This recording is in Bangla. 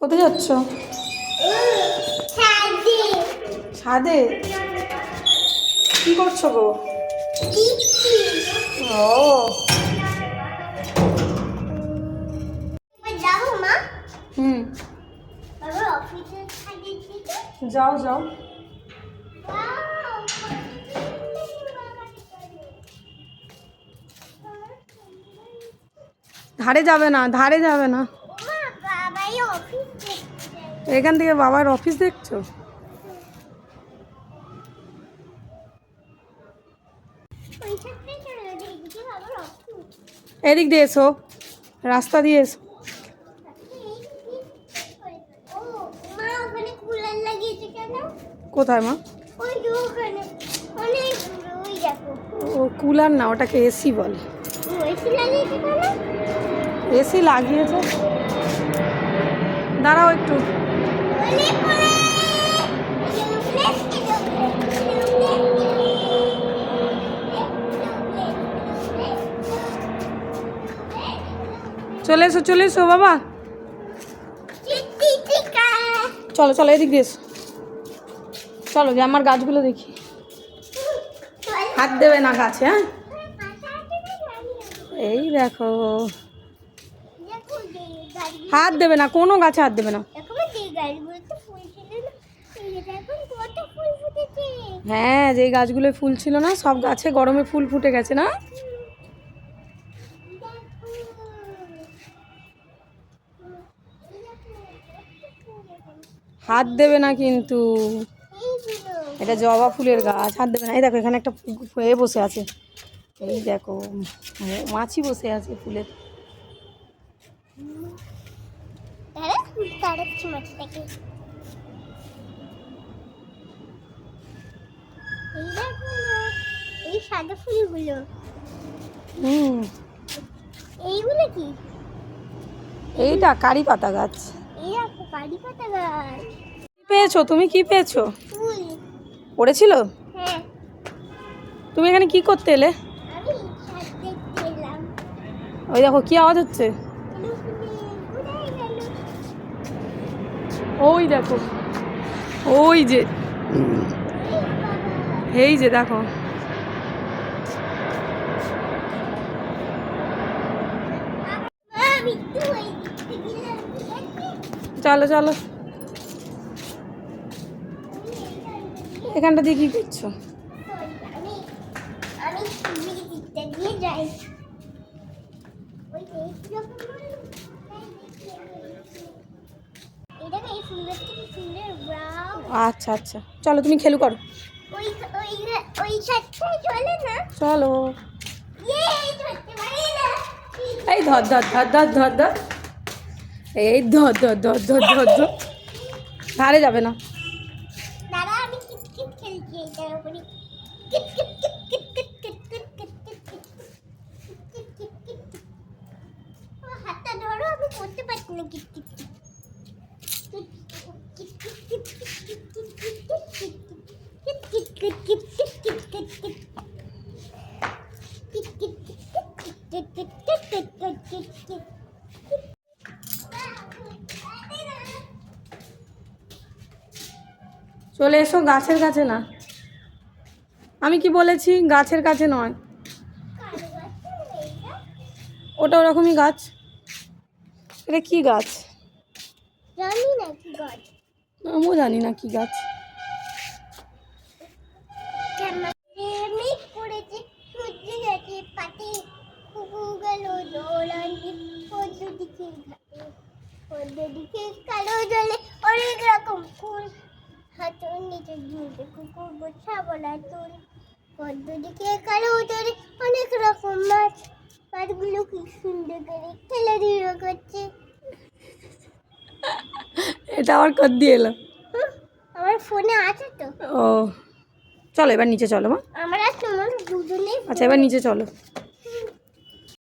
কোথায় যাচ্ছ? ছাদে। কি করছ গো? ও হুম। যাও যাও। ধারে যাবে না ধারে যাবে না। এখান থেকে বাবার অফিস দেখছ? এদিক দিয়ে এসো, রাস্তা দিয়ে এসো। কোথায় মা? ও কুলার না, ওটাকে এসি বলে। এসি লাগিয়েছে। দাঁড়াও একটু। চলে এসো চলে এসো বাবা। চলো চলো, এদিক দিয়ে এসো। চলো যে আমার গাছগুলো দেখি। হাত দেবে না গাছে হ্যাঁ? এই দেখো। হাত দেবে না, কোনো গাছে হাত দেবে না। হ্যাঁ যে গাছগুলো ফুল ছিল না, সব গাছে গরমে ফুল ফুটে গেছে না? হাত দেবে না কিন্তু। এটা জবা ফুলের গাছ, হাত দেবে না। এই দেখো, এখানে একটা এ বসে আছে। এই দেখো, মাছি বসে আছে ফুলের। এই সাদা ফুলগুলো। হুম। এইগুলো কি? এইটা কারি পাতা গাছ। এই দেখো কারি পাতা গাছ। পেয়েছ? তুমি কি পেয়েছ? ফুল। পড়েছিল? হ্যাঁ। তুমি এখানে কি করতে এলে? ওই দেখো কি আওয়াজ হচ্ছে? ওই দেখো ওই যে এই যে দেখো চলো চলো এখানটা দিয়ে কি করছ আমি আমি তুমি দিকটা দিয়ে যাই ওই যে এইরকম করে তাই দেখতে পেয়েছি। এটাকে এই সুন্দর থেকে সুন্দর ব্রাউন আচ্ছা আচ্ছা। চলো, তুমি খেলু করো। চলে। এই ধর ধর ধর ধর ধর ধর। এই ধর ধর ধর ধর ধর ধর। ধারে যাবে না। দাদা, আমি খেলছি উপরে কিট কিট কিট কিট কিট চলে এসো গাছের কাছে না। আমি কি বলেছি? গাছের কাছে নয়। ওটা ওরকমই গাছ। এটা কি গাছ? জানি না কি গাছ। আমিও জানি না কি গাছ। দিকে কালো জলে অনেক রকম ফুল। হাতের নিচে ঝুলছে কুকুর বোঝা বলা তুল পদ্ম দিকে কালো জলে অনেক রকম মাছ। মাছগুলো কি সুন্দর করে খেলাধুলো করছে। এটা আবার কর দিয়ে এলো? আমার ফোনে আছে তো। ও চলো এবার নিচে চলো মা। আমার দুজনেই আচ্ছা এবার নিচে চলো।